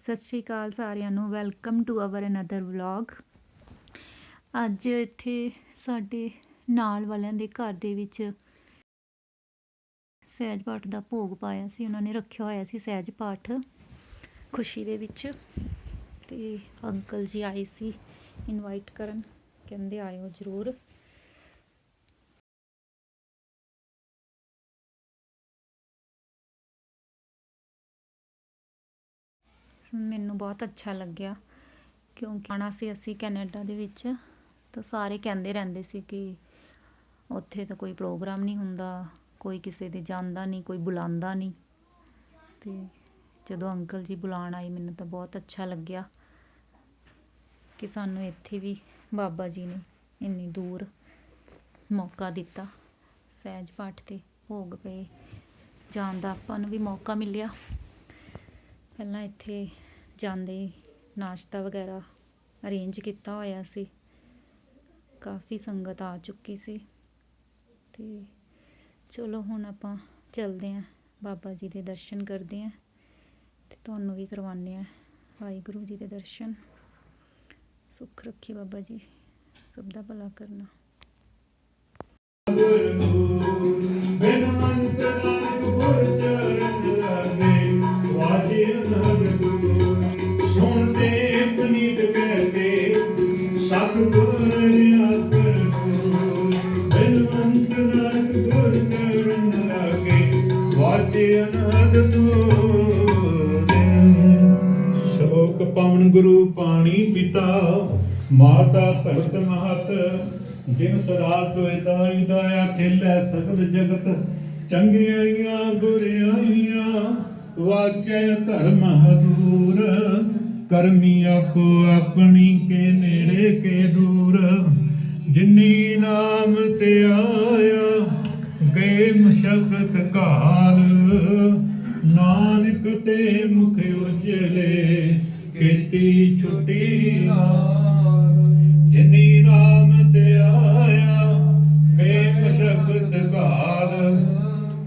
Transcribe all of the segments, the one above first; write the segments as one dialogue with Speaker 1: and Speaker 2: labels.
Speaker 1: ਸਤਿ ਸ਼੍ਰੀ ਅਕਾਲ ਸਾਰਿਆਂ ਨੂੰ, welcome to our another vlog ਅੱਜ ਇੱਥੇ ਸਾਡੇ ਨਾਲ ਵਾਲਿਆਂ ਦੇ ਘਰ ਦੇ ਵਿੱਚ ਸਹਿਜ ਪਾਠ ਦਾ ਭੋਗ ਪਾਇਆ ਸੀ, ਉਹਨਾਂ ਨੇ ਰੱਖਿਆ ਹੋਇਆ ਸੀ ਸਹਿਜ ਪਾਠ ਖੁਸ਼ੀ ਦੇ ਵਿੱਚ। ਤੇ ਅੰਕਲ ਜੀ ਆਏ ਸੀ ਇਨਵਾਈਟ ਕਰਨ, ਕਹਿੰਦੇ ਆਇਓ ਜ਼ਰੂਰ। ਮੈਨੂੰ ਬਹੁਤ ਅੱਛਾ ਲੱਗਿਆ। ਕਿਉਂਕਿ ਆਉਣਾ ਸੀ ਅਸੀਂ ਕੈਨੇਡਾ ਦੇ ਵਿੱਚ, ਤਾਂ ਸਾਰੇ ਕਹਿੰਦੇ ਰਹਿੰਦੇ ਸੀ ਕਿ ਉੱਥੇ ਤਾਂ ਕੋਈ ਪ੍ਰੋਗਰਾਮ ਨਹੀਂ ਹੁੰਦਾ, ਕੋਈ ਕਿਸੇ ਦੇ ਜਾਂਦਾ ਨਹੀਂ, ਕੋਈ ਬੁਲਾਉਂਦਾ ਨਹੀਂ। ਤੇ ਜਦੋਂ ਅੰਕਲ ਜੀ ਬੁਲਾਉਣ ਆਏ, ਮੈਨੂੰ ਤਾਂ ਬਹੁਤ ਅੱਛਾ ਲੱਗਿਆ ਕਿ ਸਾਨੂੰ ਇੱਥੇ ਵੀ ਬਾਬਾ ਜੀ ਨੇ ਇੰਨੀ ਦੂਰ ਮੌਕਾ ਦਿੱਤਾ। ਸਹਿਜ ਪਾਠ ਤੇ ਭੋਗ ਪਏ। ਜਾਣ ਦਾ ਆਪਾਂ ਨੂੰ ਵੀ ਮੌਕਾ ਮਿਲਿਆ। ਪਹਿਲਾਂ ਇੱਥੇ ਜਾਂਦੇ, ਨਾਸ਼ਤਾ ਵਗੈਰਾ ਅਰੇਂਜ ਕੀਤਾ ਹੋਇਆ ਸੀ। ਕਾਫੀ ਸੰਗਤ ਆ ਚੁੱਕੀ ਸੀ। ਤੇ ਚਲੋ ਹੁਣ ਆਪਾਂ ਚੱਲਦੇ ਆਂ ਬਾਬਾ ਜੀ ਦੇ ਦਰਸ਼ਨ ਕਰਦੇ ਆਂ ਤੇ ਤੁਹਾਨੂੰ ਵੀ ਕਰਵਾਉਂਦੇ ਆਂ ਵਾਹਿਗੁਰੂ ਜੀ ਦੇ ਦਰਸ਼ਨ। ਸੁੱਖ ਰੱਖੀ ਬਾਬਾ ਜੀ। ਸਭ ਦਾ ਭਲਾ ਕਰਨਾ।
Speaker 2: ਤੂਰੇ ਸ਼ੋਕ ਪਵਨ ਗੁਰੂ ਪਾਣੀ ਪਿਤਾ, ਮਾਤਾ ਧਰਤ ਮਹਤ, ਦਿਨ ਸਰਾਤ ਹੋਏ ਦਾਈ ਖੇਲੇ ਸਗਲ ਜਗਤ ਚੰਗਿਆਈਆਂ ਬੁਰਿਆਈਆਂ ਵਾਚੈ ਧਰਮ ਹਦੂਰ, ਕਰਮੀ ਆਪੋ ਆਪਣੀ ਕੇ ਨੇੜੇ ਕੇ ਦੂਰ, ਜਿਨੀ ਨਾਮ ਤੇ ਆਇਆ ਗਏ ਮਸ਼ਕਤ ਕਾਲ ਨਾਨਕ ਤੇ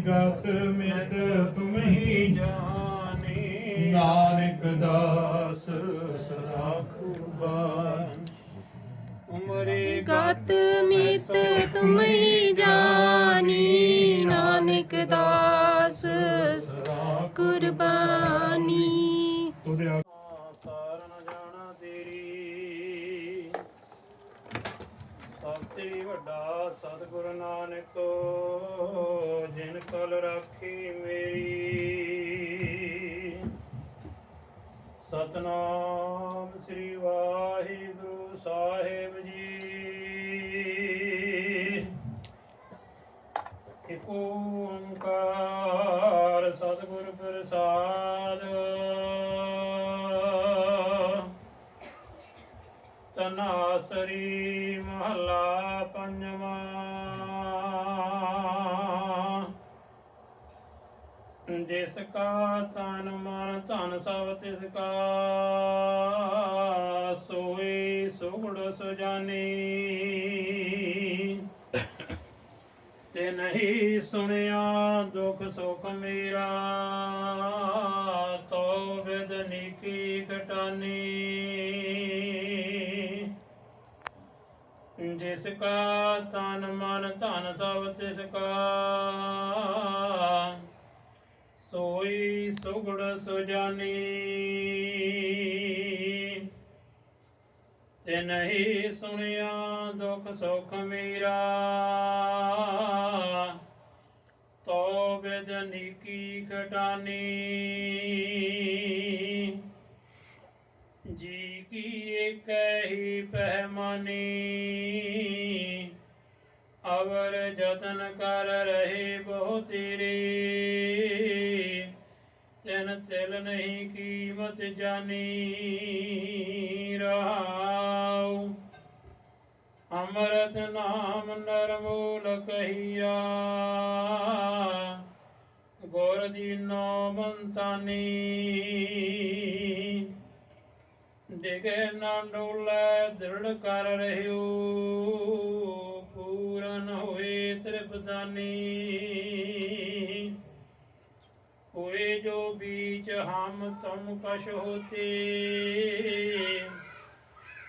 Speaker 2: ਗਤ ਮਿਤ ਤੁਮ ਹੀ ਜਾਣੇ। ਨਾਨਕ ਦਾਸ ਸਦਾ ਖੁਬਾਨ ਤੁਮਰੇ
Speaker 3: ਗਤ ਮਿਤ ਤੁਮ ਹੀ ਜਾਨੀ ਨਾਨਕ ਦਾਸ
Speaker 2: ਸਦਾ
Speaker 3: ਕੁਰਬਾਨੀ।
Speaker 2: ਤੁਰਿਆ ਸਾਰਨ ਜਾਣਾ ਤੇਰੀ। ਸਭ ਤੇ ਵੱਡਾ ਸਤਿਗੁਰ ਨਾਨਕ। ਜਿਨ ਕਲ ਰਾਖੀ ਮੇਰੀ। ਸਤਨਾਮ ਸ੍ਰੀ ਵਾਹਿਗੁਰੂ ਸਾਹਿਬ ਜੀ। ਇਕ ਓੰਕਾਰ ਸਤਿਗੁਰ ਪ੍ਰਸਾਦ। ਤਨਾਸਰੀ ਮਹਲਾ ਪੰਜਵਾਂ। ਜਿਸ ਕਾ ਤਨ ਮਨ ਧਨ ਸਭ ਤਿਸ ਕਾ, ਸੋਈ ਸੁਗੜ ਸੁਜਾਨੀ। ਤੇ ਨਹੀਂ ਸੁਣਿਆ ਦੁਖ ਸੁਖ ਮੇਰਾ, ਤੋ ਵਿਦਨੀ ਕੀ ਕਟਾਨੀ ਜਿਸ ਕਾ ਤਨ ਮਨ ਧਨ ਸਭ ਤਿਸ ਕਾ ਸੋਈ ਸੁਗੜ ਸੁਜਾਨੀ। ਤੇ ਨਹੀਂ ਸੁਣਿਆ ਦੁਖ ਸੁਖ ਮੇਰਾ। ਤੋ ਬੇਦਨੀ ਕੀ ਖਟਾਨੀ ਜੀ ਕੀ ਏਕ ਹੀ ਪਹਿਮਾਨੀ। ਅਵਰ ਜਤਨ ਕਰ ਰਹੇ ਬਹੁ ਤੇਰੇ। ਤਿਲ ਨਹੀਂ ਕੀਮਤ ਜਾਣੀ ਰਹਾਉ ਅੰਮ੍ਰਿਤ ਨਾਮ ਨਰਮੂਲ ਕਹੀਆ। ਗੁਰ ਨਾਮ ਮੰਤਾਨੀ ਡਿਗੇ ਨਾ ਡੋਲੇ ਦ੍ਰਿੜ ਕਰ ਰਹਿਓ। ਪੂਰਨ ਹੋਏ ਤ੍ਰਿਪਤਾਨੀ। ਹੋਏ ਜੋ ਬੀਚ ਹਮ ਤੁਮ ਕਸ਼ ਹੋਤੇ।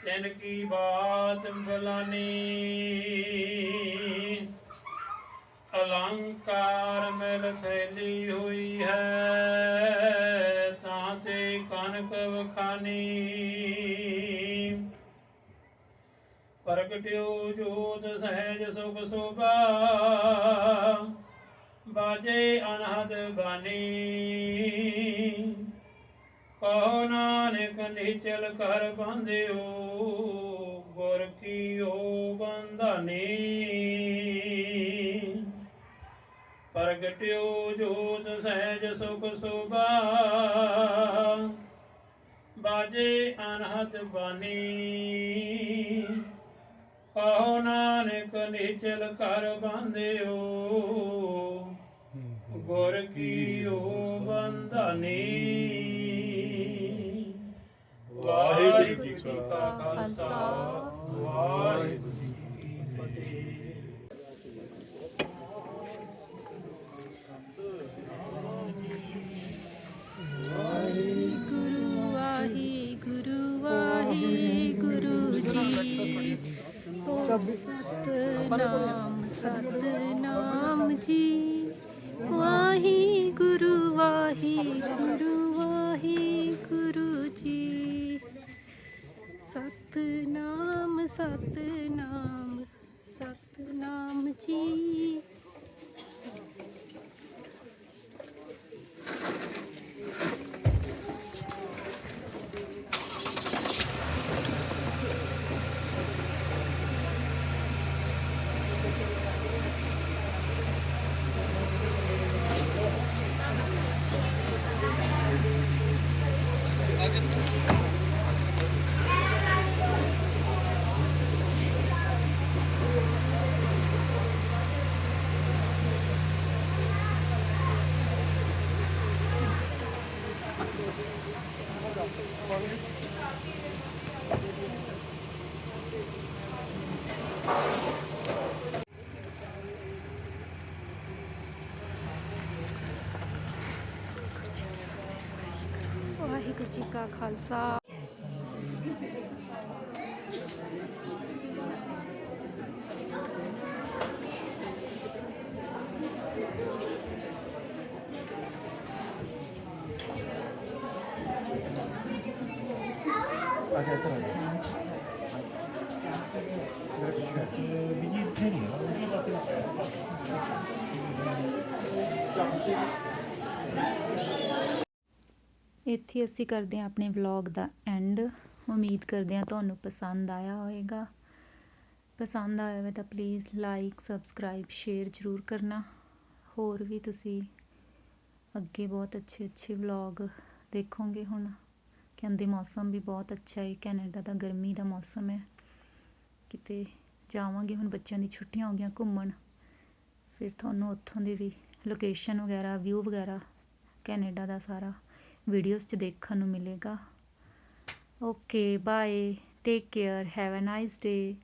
Speaker 2: ਤਿਨ ਕੀ ਬਾਤ ਬਲਾਨੀ। ਅਲੰਕਾਰ ਮਿਲ ਥੈਲੀ ਹੋਈ ਹੈ, ਤਾਂ ਤੇ ਕਨਕ ਵਖਾਨੀ। ਪ੍ਰਗਟਿਓ ਜੋਤ ਸਹਿਜ ਸੁਖ ਸੁਭਾ ਬਾਜੇ ਅਨਹਦ ਬਾਣੀ। ਕਹੋ ਨਾਨਕ ਨਿਚਲ ਕਰ ਬੰਦਿਓ ਗੁਰ ਕੀਓ ਬੰਧਾਨੀ। ਪ੍ਰਗਟਿਓ ਜੋਤ ਸਹਿਜ ਸੁਖ ਸੁਭਾ। ਬਾਜੇ ਅਨਹਤ ਬਾਣੀ। ਕਹੋ ਨਾਨਕ ਨਿਚਲ ਕਰ ਬੰਦਿਓ ਗੁਰ ਕੀਓ ਬੰਧਾਨੀ। ਵਾਹਿਗੁਰੂ ਜੀ ਕਾ ਖਾਲਸਾ। ਵਾਹਿਗੁਰੂ ਜੀ ਕੀ ਫਤਿਹ।
Speaker 3: ਓ ਸਤਨਾਮ ਸਤਨਾਮ ਜੀ। ਸਤਨਾਮ ਸਤਨਾਮ ਜੀ। ਵਾਹਿਗੁਰੂ ਜੀ ਕਾ ਖਾਲਸਾ
Speaker 1: ਇੱਥੇ ਅਸੀਂ ਕਰਦੇ ਹਾਂ ਆਪਣੇ ਵਲੌਗ ਦਾ ਐਂਡ ਉਮੀਦ ਕਰਦੇ ਹਾਂ ਤੁਹਾਨੂੰ ਪਸੰਦ ਆਇਆ ਹੋਵੇਗਾ। ਪਸੰਦ ਆਇਆ ਹੋਵੇ ਤਾਂ ਪਲੀਜ਼ ਲਾਈਕ ਸਬਸਕ੍ਰਾਈਬ ਸ਼ੇਅਰ ਜ਼ਰੂਰ ਕਰਨਾ। ਹੋਰ ਵੀ ਤੁਸੀਂ ਅੱਗੇ ਬਹੁਤ ਅੱਛੇ ਅੱਛੇ ਵਲੌਗ ਦੇਖੋਗੇ ਹੁਣ। ਕਹਿੰਦੇ ਮੌਸਮ ਵੀ ਬਹੁਤ ਅੱਛਾ ਹੈ, ਕੈਨੇਡਾ ਦਾ ਗਰਮੀ ਦਾ ਮੌਸਮ ਹੈ। ਕਿਤੇ ਜਾਵਾਂਗੇ, ਹੁਣ ਬੱਚਿਆਂ ਦੀ ਛੁੱਟੀਆਂ ਹੋ ਗਈਆਂ ਘੁੰਮਣ। ਫਿਰ ਤੁਹਾਨੂੰ ਉੱਥੋਂ ਦੀ ਵੀ ਲੋਕੇਸ਼ਨ ਵਗੈਰਾ ਵਿਊ ਵਗੈਰਾ, ਕੈਨੇਡਾ ਦਾ ਸਾਰਾ ਵੀਡੀਓਜ਼ 'ਚ ਦੇਖਣ ਨੂੰ ਮਿਲੇਗਾ। Okay bye take care have a nice day